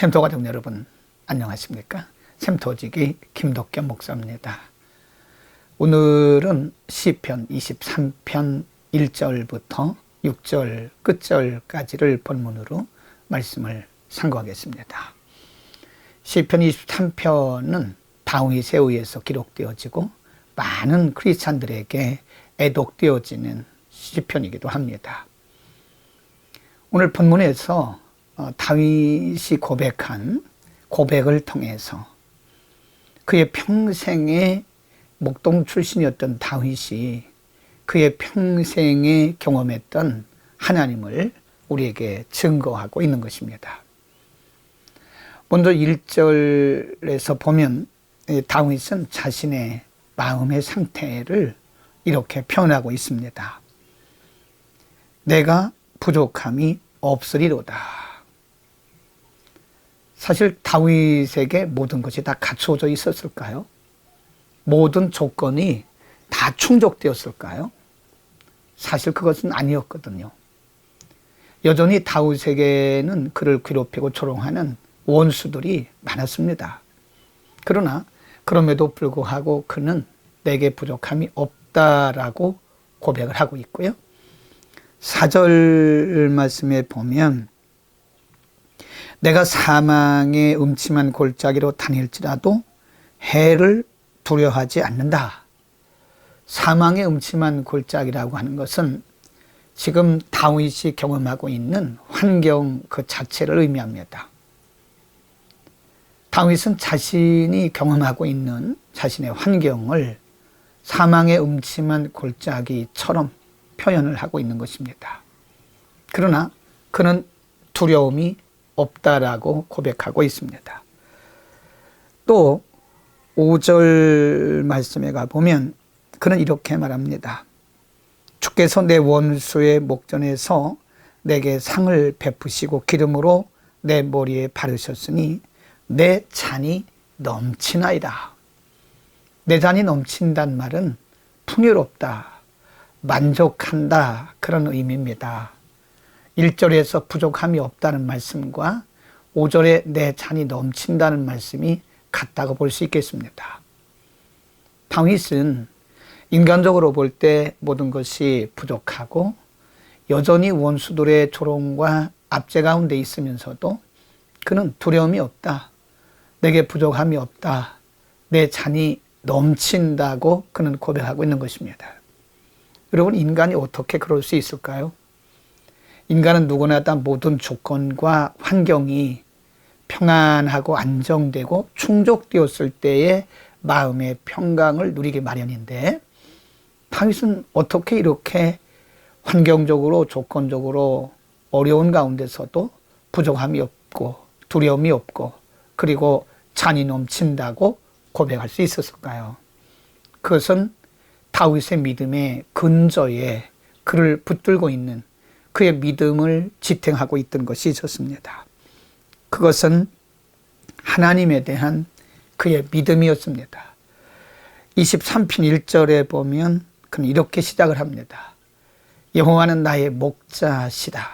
샘토 가족 여러분 안녕하십니까? 샘토지기 김덕겸 목사입니다. 오늘은 시편 23편 1절부터 6절 끝절까지를 본문으로 말씀을 상고하겠습니다. 시편 23편은 다윗에 의해서 기록되어지고 많은 크리스찬들에게 애독되어지는 시편이기도 합니다. 오늘 본문에서 어, 다윗이 고백한 고백을 통해서 그의 평생의 목동 출신이었던 다윗이 그의 평생에 경험했던 하나님을 우리에게 증거하고 있는 것입니다. 먼저 1절에서 보면 다윗은 자신의 마음의 상태를 이렇게 표현하고 있습니다. 내가 부족함이 없으리로다. 사실 다윗에게 모든 것이 다 갖추어져 있었을까요? 모든 조건이 다 충족되었을까요? 사실 그것은 아니었거든요. 여전히 다윗에게는 그를 괴롭히고 조롱하는 원수들이 많았습니다. 그러나 그럼에도 불구하고 그는 내게 부족함이 없다라고 고백을 하고 있고요. 4절 말씀에 보면 내가 사망의 음침한 골짜기로 다닐지라도 해를 두려워하지 않는다. 사망의 음침한 골짜기라고 하는 것은 지금 다윗이 경험하고 있는 환경 그 자체를 의미합니다. 다윗은 자신이 경험하고 있는 자신의 환경을 사망의 음침한 골짜기처럼 표현을 하고 있는 것입니다. 그러나 그는 두려움이 없다라고 고백하고 있습니다. 또 5절 말씀에 가보면 그는 이렇게 말합니다. 주께서 내 원수의 목전에서 내게 상을 베푸시고 기름으로 내 머리에 바르셨으니 내 잔이 넘치나이다. 내 잔이 넘친단 말은 풍요롭다, 만족한다 그런 의미입니다. 1절에서 부족함이 없다는 말씀과 5절에 내 잔이 넘친다는 말씀이 같다고 볼 수 있겠습니다. 다윗은 인간적으로 볼 때 모든 것이 부족하고 여전히 원수들의 조롱과 압제 가운데 있으면서도 그는 두려움이 없다. 내게 부족함이 없다. 내 잔이 넘친다고 그는 고백하고 있는 것입니다. 여러분, 인간이 어떻게 그럴 수 있을까요? 인간은 누구나 다 모든 조건과 환경이 평안하고 안정되고 충족되었을 때의 마음의 평강을 누리기 마련인데, 다윗은 어떻게 이렇게 환경적으로, 조건적으로 어려운 가운데서도 부족함이 없고, 두려움이 없고, 그리고 잔이 넘친다고 고백할 수 있었을까요? 그것은 다윗의 믿음의 근저에 그를 붙들고 있는 그의 믿음을 지탱하고 있던 것이 있었습니다. 그것은 하나님에 대한 그의 믿음이었습니다. 23편 1절에 보면 그는 이렇게 시작을 합니다. 여호와는 나의 목자시다.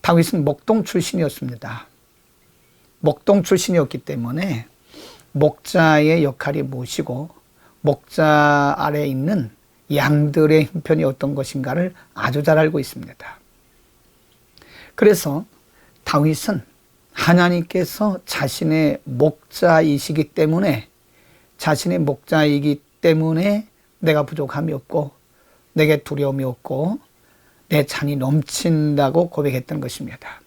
다윗은 목동 출신이었습니다. 목동 출신이었기 때문에 목자의 역할이 무엇이고 목자 아래 있는 양들의 형편이 어떤 것인가를 아주 잘 알고 있습니다. 그래서 다윗은 하나님께서 자신의 목자이시기 때문에 자신의 목자이기 때문에 내가 부족함이 없고 내게 두려움이 없고 내 잔이 넘친다고 고백했던 것입니다.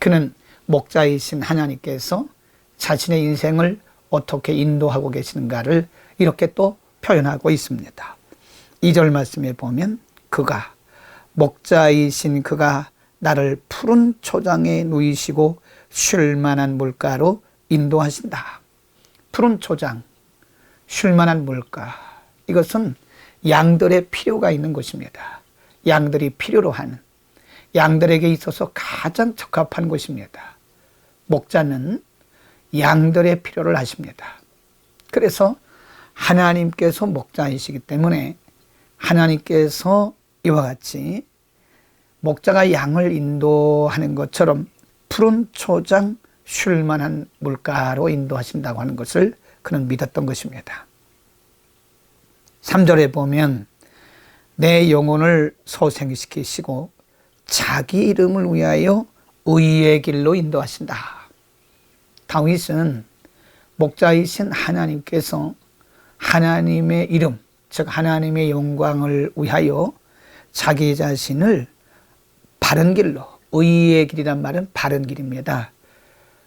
그는 목자이신 하나님께서 자신의 인생을 어떻게 인도하고 계시는가를 이렇게 또 표현하고 있습니다. 2절 말씀에 보면 그가 목자이신 그가 나를 푸른 초장에 누이시고 쉴 만한 물가로 인도하신다. 푸른 초장, 쉴 만한 물가. 이것은 양들의 필요가 있는 곳입니다. 양들이 필요로 하는 양들에게 있어서 가장 적합한 곳입니다. 목자는 양들의 필요를 하십니다. 그래서 하나님께서 목자이시기 때문에 하나님께서 이와 같이 목자가 양을 인도하는 것처럼 푸른 초장 쉴만한 물가로 인도하신다고 하는 것을 그는 믿었던 것입니다. 3절에 보면 내 영혼을 소생시키시고 자기 이름을 위하여 의의 길로 인도하신다. 다윗은 목자이신 하나님께서 하나님의 이름, 즉 하나님의 영광을 위하여 자기 자신을 바른 길로 의의 길이란 말은 바른 길입니다.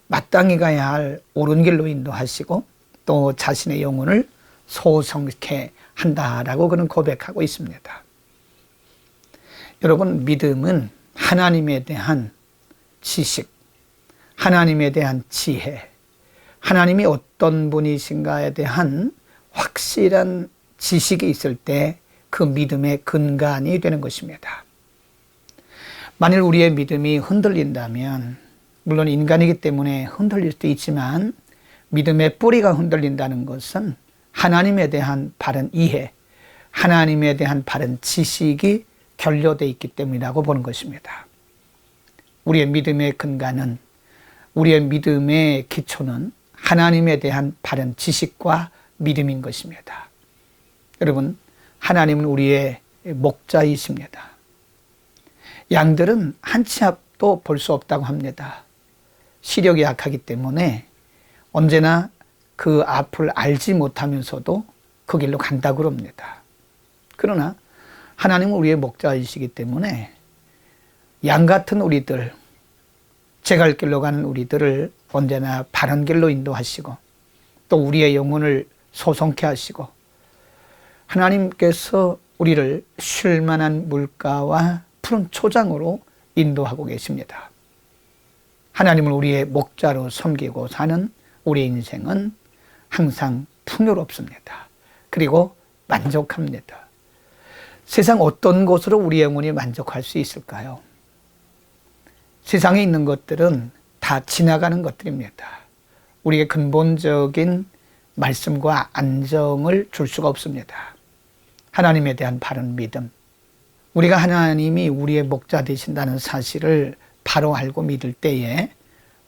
마땅히 가야 할 옳은 길로 인도하시고 또 자신의 영혼을 소성케 한다라고 그는 고백하고 있습니다. 여러분 믿음은 하나님에 대한 지식, 하나님에 대한 지혜, 하나님이 어떤 분이신가에 대한 확실한 지식이 있을 때 그 믿음의 근간이 되는 것입니다. 만일 우리의 믿음이 흔들린다면, 물론 인간이기 때문에 흔들릴 수도 있지만, 믿음의 뿌리가 흔들린다는 것은 하나님에 대한 바른 이해, 하나님에 대한 바른 지식이 결여되어 있기 때문이라고 보는 것입니다. 우리의 믿음의 근간은, 우리의 믿음의 기초는 하나님에 대한 바른 지식과 믿음인 것입니다. 여러분, 하나님은 우리의 목자이십니다. 양들은 한 치 앞도 볼 수 없다고 합니다. 시력이 약하기 때문에 언제나 그 앞을 알지 못하면서도 그 길로 간다고 그럽니다. 그러나 하나님은 우리의 목자이시기 때문에 양 같은 우리들, 제갈 길로 가는 우리들을 언제나 바른 길로 인도하시고 또 우리의 영혼을 소송케 하시고 하나님께서 우리를 쉴 만한 물가와 푸른 초장으로 인도하고 계십니다. 하나님을 우리의 목자로 섬기고 사는 우리 인생은 항상 풍요롭습니다. 그리고 만족합니다. 세상 어떤 것으로 우리 영혼이 만족할 수 있을까요? 세상에 있는 것들은 다 지나가는 것들입니다. 우리의 근본적인 말씀과 안정을 줄 수가 없습니다. 하나님에 대한 바른 믿음. 우리가 하나님이 우리의 목자 되신다는 사실을 바로 알고 믿을 때에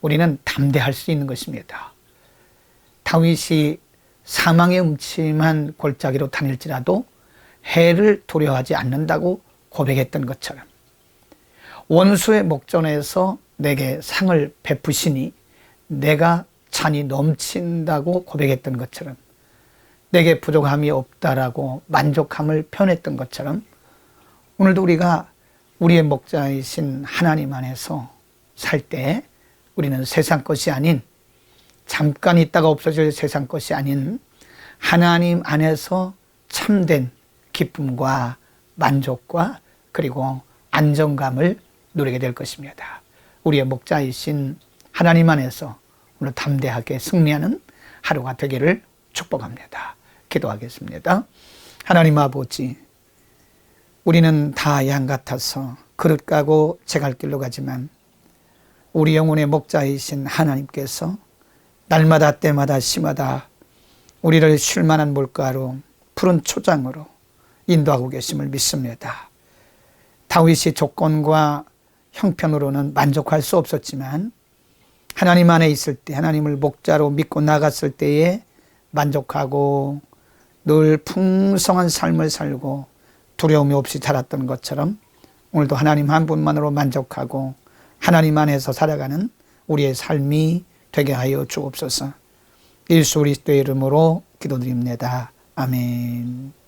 우리는 담대할 수 있는 것입니다. 다윗이 사망의 음침한 골짜기로 다닐지라도 해를 두려워하지 않는다고 고백했던 것처럼 원수의 목전에서 내게 상을 베푸시니 내가 찬이 넘친다고 고백했던 것처럼 내게 부족함이 없다라고 만족함을 표현했던 것처럼 오늘도 우리가 우리의 목자이신 하나님 안에서 살 때 우리는 세상 것이 아닌 잠깐 있다가 없어질 세상 것이 아닌 하나님 안에서 참된 기쁨과 만족과 그리고 안정감을 누리게 될 것입니다. 우리의 목자이신 하나님 안에서 오늘 담대하게 승리하는 하루가 되기를 축복합니다. 기도하겠습니다. 하나님 아버지, 우리는 다 양 같아서 그릇 가고 제 갈 길로 가지만 우리 영혼의 목자이신 하나님께서 날마다 때마다 시마다 우리를 쉴만한 물가로 푸른 초장으로 인도하고 계심을 믿습니다. 다윗이 조건과 형편으로는 만족할 수 없었지만 하나님 안에 있을 때 하나님을 목자로 믿고 나갔을 때에 만족하고 늘 풍성한 삶을 살고 두려움이 없이 살았던 것처럼 오늘도 하나님 한 분만으로 만족하고 하나님 안에서 살아가는 우리의 삶이 되게 하여 주옵소서. 일수 그리스도의 이름으로 기도드립니다. 아멘.